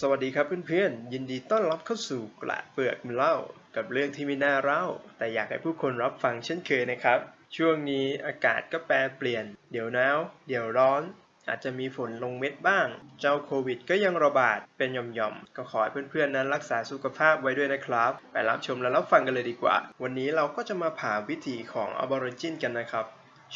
สวัสดีครับเพื่อนๆ ยินดีต้อนรับเข้าสู่กระเปลือกมเล่า กับเรื่องที่ไม่น่าเล่า แต่อยากให้ผู้คนรับฟังเช่นเคยนะครับ ช่วงนี้อากาศก็แปรเปลี่ยน เดี๋ยวหนาวเดี๋ยวร้อน อาจจะมีฝนลงเม็ดบ้าง เจ้าโควิดก็ยังระบาดเป็นหย่อมๆ ก็ขอให้เพื่อนๆ นั้นรักษาสุขภาพไว้ด้วยนะครับ ไปรับชมและรับฟังกันเลยดีกว่า วันนี้เราก็จะมาผ่าวิถีของอบอริจินกันนะครับ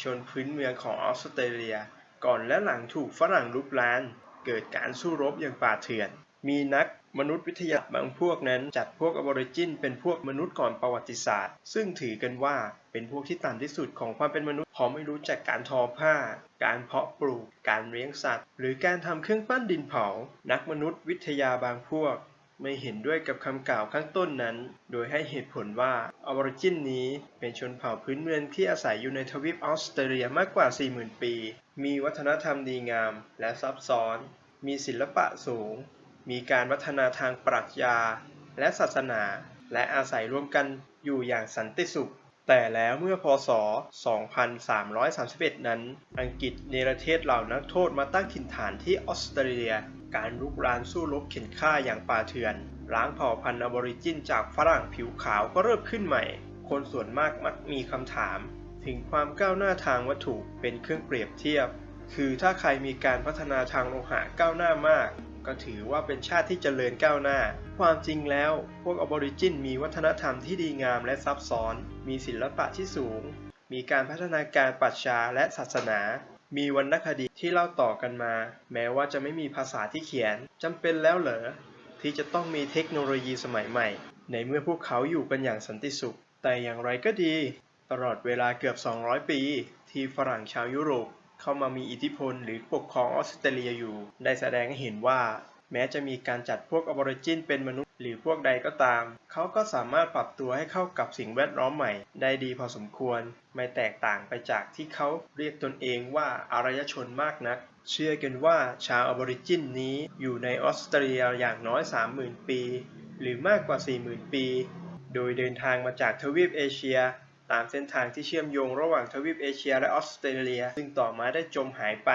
ชนพื้นเมืองของออสเตรเลีย ก่อนและหลังถูกฝรั่งลุกลานเกิดการสู้รบอย่างป่าเถื่อน มีนักมนุษยวิทยาบางพวกนั้นจัดพวกอบอริจินเป็นพวกมนุษย์ก่อนประวัติศาสตร์ ซึ่งถือกันว่าเป็นพวกที่ต่ำที่สุดของความเป็นมนุษย์เพราะไม่รู้จักการทอผ้า การเพาะปลูก การเลี้ยงสัตว์ หรือการทำเครื่องปั้นดินเผา นักมนุษยวิทยาบางพวก ไม่เห็นด้วยกับคำกล่าวข้างต้นนั้น โดยให้เหตุผลว่าอบอริจินนี้เป็นชนเผ่าพื้นเมืองที่อาศัยอยู่ในทวีปออสเตรเลียมากกว่า 40,000 ปี มีวัฒนธรรมดีงาม และซับซ้อน มีศิลปะสูง มีการพัฒนาทางปรัชญาและศาสนา และอาศัยร่วมกันอยู่อย่างสันติสุข แต่แล้วเมื่อพศ 2331 นั้น อังกฤษเนรเทศเหล่านักโทษมาตั้งถิ่นฐานที่ออสเตรเลีย การรุกรานสู้รบเข็นฆ่าอย่างป่าเถื่อน ล้างเผ่าพันธุ์อบอริจินจากฝรั่งผิวขาวก็เริ่มขึ้นใหม่ คนส่วนมากมักมีคำถาม ถึงความก้าวหน้าทางวัตถุเป็นเครื่องเปรียบเทียบ คือถ้าใครมีการพัฒนาทางโลหะก้าวหน้ามาก ก็ถือว่าเป็นชาติที่เจริญก้าวหน้า ความจริงแล้ว พวกอบอริจินมีวัฒนธรรมที่ดีงามและซับซ้อน มีศิลปะที่สูง มีการพัฒนาการปรัชญาและศาสนา มีวรรณคดีที่เล่าต่อกันมา แม้ว่าจะไม่มีภาษาที่เขียนจำเป็นแล้วเหรอที่จะต้องมีเทคโนโลยีสมัยใหม่ ในเมื่อพวกเขาอยู่กันอย่างสันติสุข แต่อย่างไรก็ดี ตลอดเวลาเกือบ 200 ปี ที่ฝรั่งชาวยุโรป เข้ามามีอิทธิพลหรือปกครองออสเตรเลียอยู่ ได้แสดงให้เห็นว่า แม้จะมีการจัดพวกอบอริจินเป็นมนุษย์ หรือพวกใดก็ตาม เขาก็สามารถปรับตัวให้เข้ากับสิ่งแวดล้อมใหม่ ได้ดีพอสมควร ไม่แตกต่างไปจากที่เขาเรียกตนเองว่าอารยชนมากนัก เชื่อกันว่าชาวอบอริจินนี้อยู่ในออสเตรเลียอย่างน้อย 30,000 ปี หรือมากกว่า 40,000 ปี โดยเดินทางมาจากทวีปเอเชีย ตามเส้นทางที่เชื่อมโยงระหว่างทวีปเอเชียและออสเตรเลีย ซึ่งต่อมาได้จมหายไป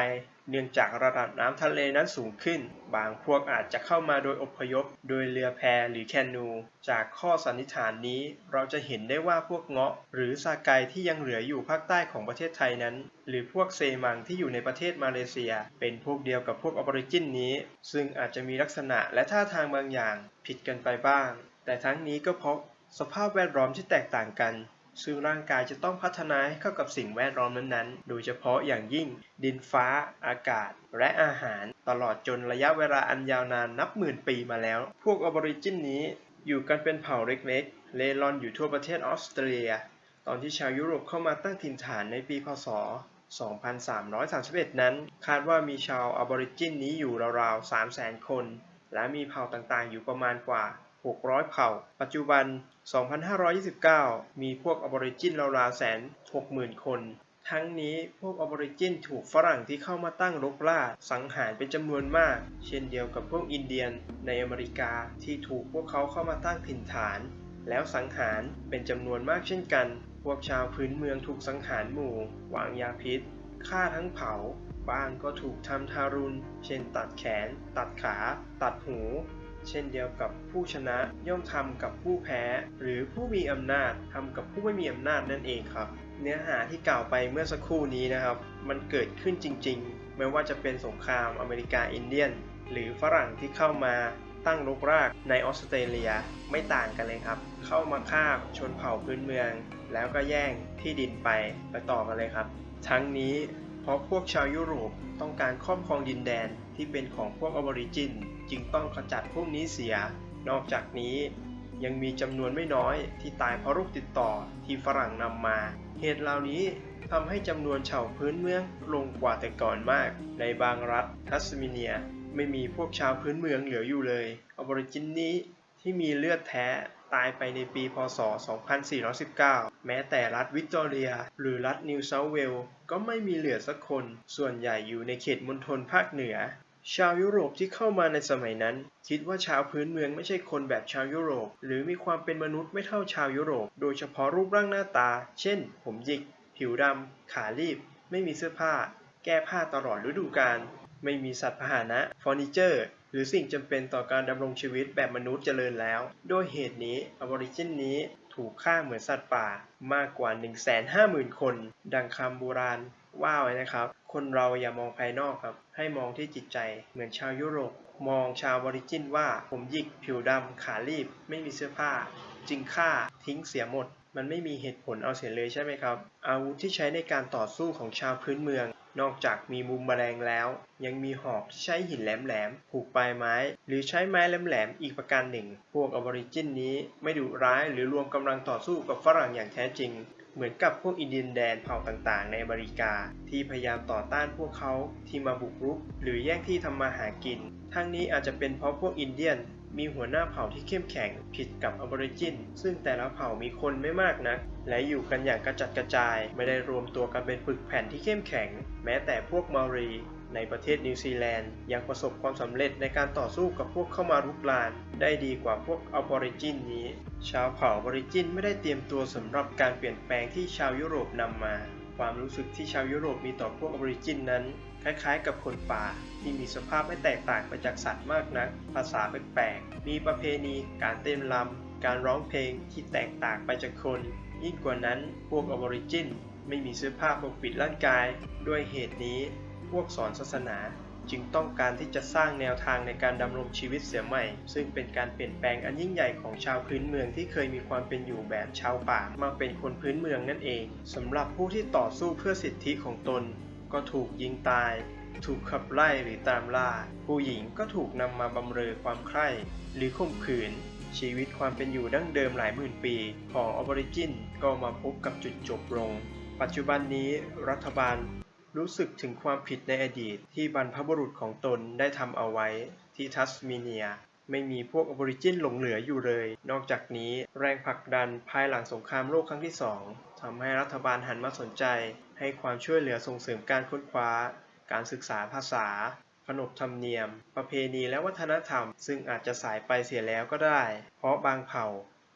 เนื่องจากระดับน้ำทะเลนั้นสูงขึ้น บางพวกอาจจะเข้ามาโดยอพยพ โดยเรือแพหรือแคนู จากข้อสันนิษฐานนี้ เราจะเห็นได้ว่าพวกเงาะ หรือซาไกที่ยังเหลืออยู่ภาคใต้ของประเทศไทยนั้น หรือพวกเซมังที่อยู่ในประเทศมาเลเซีย เป็นพวกเดียวกับพวกออริจินนี้ ซึ่งอาจจะมีลักษณะและท่าทางบางอย่าง ผิดกันไปบ้าง แต่ทั้งนี้ก็เพราะสภาพแวดล้อมที่แตกต่างกัน ซึ่งร่างกายจะต้องพัฒนาให้เข้ากับสิ่งแวดล้อมนั้นๆ โดยเฉพาะอย่างยิ่ง ดินฟ้า อากาศ และอาหาร ตลอดจนระยะเวลาอันยาวนานนับหมื่นปีมาแล้ว พวกอบอริจินนี้อยู่กันเป็นเผ่าเล็กๆ เล่ร่อนอยู่ทั่วประเทศออสเตรเลีย ตอนที่ชาวยุโรปเข้ามาตั้งถิ่นฐานในปีพศ 2331 นั้น คาดว่ามีชาวอบอริจินนี้อยู่ราวๆ 300,000 คน และมีเผ่าต่างๆ อยู่ประมาณกว่า 600 เผ่า ปัจจุบัน 2529 มีพวกอบอริจินราวๆแสน60,000 คน ทั้งนี้พวกอบอริจินถูกฝรั่งที่เข้ามาตั้งรกรากสังหารเป็นจำนวนมาก เช่นเดียวกับพวกอินเดียนในอเมริกาที่ถูกพวกเขาเข้ามาตั้งถิ่นฐาน แล้วสังหารเป็นจำนวนมากเช่นกัน พวกชาวพื้นเมืองถูกสังหารหมู่วางยาพิษฆ่าทั้งเผาบ้างก็ถูกทำทารุณ เช่นตัดแขน ตัดขา ตัดหู เช่นเดียวกับผู้ชนะย่อมทำกับผู้แพ้ หรือผู้มีอำนาจทำกับผู้ไม่มีอำนาจนั่นเองครับ เนื้อหาที่กล่าวไปเมื่อสักครู่นี้นะครับ มันเกิดขึ้นจริง ๆ ไม่ว่าจะเป็นสงครามอเมริกาอินเดียน หรือฝรั่งที่เข้ามาตั้งรกรากในออสเตรเลียไม่ต่างกันเลยครับ เข้ามาฆ่าชนเผ่าพื้นเมือง แล้วก็แย่งที่ดินไปไปต่อกันเลยครับ ทั้งนี้ เพราะพวกชาวยุโรปต้องการครอบครองดินแดนที่เป็นของพวกอบอริจิน จึงต้องขจัดพวกนี้เสีย นอกจากนี้ยังมีจำนวนไม่น้อยที่ตายเพราะโรคติดต่อที่ฝรั่งนำมา เหตุเหล่านี้ทำให้จำนวนชาวพื้นเมืองลงกว่าแต่ก่อนมาก ในบางรัฐทัสมิเนีย ไม่มีพวกชาวพื้นเมืองเหลืออยู่เลยอบอริจินนี้ที่มีเลือดแท้ ตายไปในปี พศ 2419 แม้แต่รัฐวิกตอเรีย หรือรัฐนิวเซาท์เวลส์ก็ไม่มีเหลือสักคน ส่วนใหญ่อยู่ในเขตมณฑลภาคเหนือ ชาวยุโรปที่เข้ามาในสมัยนั้น คิดว่าชาวพื้นเมืองไม่ใช่คนแบบชาวยุโรป หรือมีความเป็นมนุษย์ไม่เท่าชาวยุโรป โดยเฉพาะรูปร่างหน้าตา เช่น ผมหยิก ผิวดำ ขาลีบ ไม่มีเสื้อผ้า แก้ผ้าตลอดฤดูกาล ไม่มีสัตว์พาหนะ เฟอร์นิเจอร์ รือสิ่งจำเป็นต่อการดำรงชีวิตแบบมนุษย์เจริญแล้ว ด้วยเหตุนี้อบอริจินนี้ถูกฆ่าเหมือนสัตว์ป่ามากกว่า 150,000 คน ดังคำโบราณว่าไว้นะครับ คนเราอย่ามองภายนอกครับ ให้มองที่จิตใจเหมือนชาวยุโรป มองชาวบอริจินว่าผมหยิกผิวดำขาลีบ ไม่มีเสื้อผ้า จึงฆ่าทิ้งเสียหมด มันไม่มีเหตุผลเอาเสียเลยใช่ไหมครับ อาวุธที่ใช้ในการต่อสู้ของชาวพื้นเมือง นอกจากมีมุมแมลงแล้ว ยังมีหอกที่ใช้หินแหลมๆผูกปลายไม้ หรือใช้ไม้แหลมๆอีกประการหนึ่ง พวกอบอริจินนี้ไม่ดุร้ายหรือรวมกำลังต่อสู้กับฝรั่งอย่างแท้จริงเหมือนกับพวกอินเดียนแดนเผ่าต่างๆ ในอเมริกา ที่พยายามต่อต้านพวกเขาที่มาบุกรุก หรือแย่งที่ทำมาหากิน ทั้งนี้อาจจะเป็นเพราะพวกอินเดียน มีหัวหน้าเผ่าที่เข้มแข็งผิดกับอบอริจิน ซึ่งแต่ละเผ่ามีคนไม่มากนัก และอยู่กันอย่างกระจัดกระจาย ไม่ได้รวมตัวกันเป็นปึกแผ่นที่เข้มแข็ง แม้แต่พวกมารีในประเทศนิวซีแลนด์ยังประสบความสำเร็จในการต่อสู้กับพวกเข้ามารุกราน ได้ดีกว่าพวกอบอริจินนี้ ชาวเผ่าอบอริจินไม่ได้เตรียมตัวสำหรับการเปลี่ยนแปลงที่ชาวยุโรปนำมา ความรู้สึกที่ชาวยุโรปมีต่อพวกอบอริจินนั้น คล้ายๆ กับคนป่าที่มีสภาพไม่แตกต่างไปจากสัตว์มากนัก ภาษาแปลกๆ มีประเพณี การเต้นรำการร้องเพลงที่แตกต่างไปจากคน ยิ่งกว่านั้นพวกอบอริจินไม่มีเสื้อผ้าปกปิดร่างกาย ด้วยเหตุนี้พวกสอนศาสนา จึงต้องการที่จะสร้างแนวทางในการดำรงชีวิตเสียใหม่ ซึ่งเป็นการเปลี่ยนแปลงอันยิ่งใหญ่ของชาวพื้นเมืองที่เคยมีความเป็นอยู่แบบชาวป่ามาเป็นคนพื้นเมืองนั่นเองสำหรับผู้ที่ต่อสู้เพื่อสิทธิของตน ก็ถูกยิงตาย ถูกขับไล่หรือตามล่า ผู้หญิงก็ถูกนำมาบำเรอความใคร่หรือข่มขืน ชีวิตความเป็นอยู่ดั้งเดิมหลายหมื่นปี ของออบริจินก็มาพบกับจุดจบลง ปัจจุบันนี้รัฐบาล รู้สึกถึงความผิดในอดีตที่บรรพบุรุษของตนได้ทำเอาไว้ที่ทัสเมีเนีย ไม่มีพวกอบอริจินหลงเหลืออยู่เลย นอกจากนี้แรงผลักดันภายหลังสงครามโลกครั้งที่สองทำให้รัฐบาลหันมาสนใจ ให้ความช่วยเหลือส่งเสริมการค้นคว้า การศึกษาภาษา ขนบธรรมเนียม ประเพณีและวัฒนธรรม ซึ่งอาจจะสายไปเสียแล้วก็ได้ เพราะบางเผ่า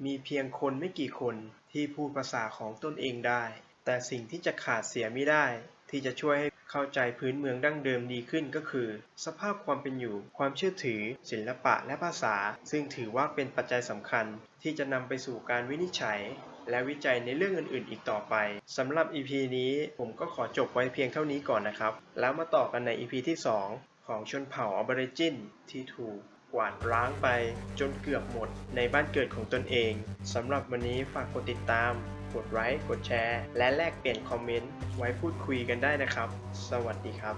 มีเพียงคนไม่กี่คนที่พูดภาษาของตนเองได้ แต่สิ่งที่จะขาดเสียไม่ได้ ที่จะช่วยให้เข้าใจพื้นเมืองดั้งเดิมดีขึ้นก็คือ สภาพความเป็นอยู่ ความเชื่อถือ ศิลปะและภาษา ซึ่งถือว่าเป็นปัจจัยสำคัญ ที่จะนำไปสู่การวินิจฉัย และวิจัยในเรื่องอื่นๆ อีกต่อไปสำหรับ EP นี้ผมก็ขอจบไว้เพียงเท่านี้ก่อนนะครับ แล้วมาต่อกันใน EP ที่ 2 ของชนเผ่าออบริจินที่ถูกกวาดล้างไปจนเกือบหมดในบ้านเกิดของตนเองสำหรับวันนี้ฝากกดติดตาม กดไลค์ กดแชร์ และแลกเปลี่ยนคอมเมนต์ไว้พูดคุยกันได้นะครับ สวัสดีครับ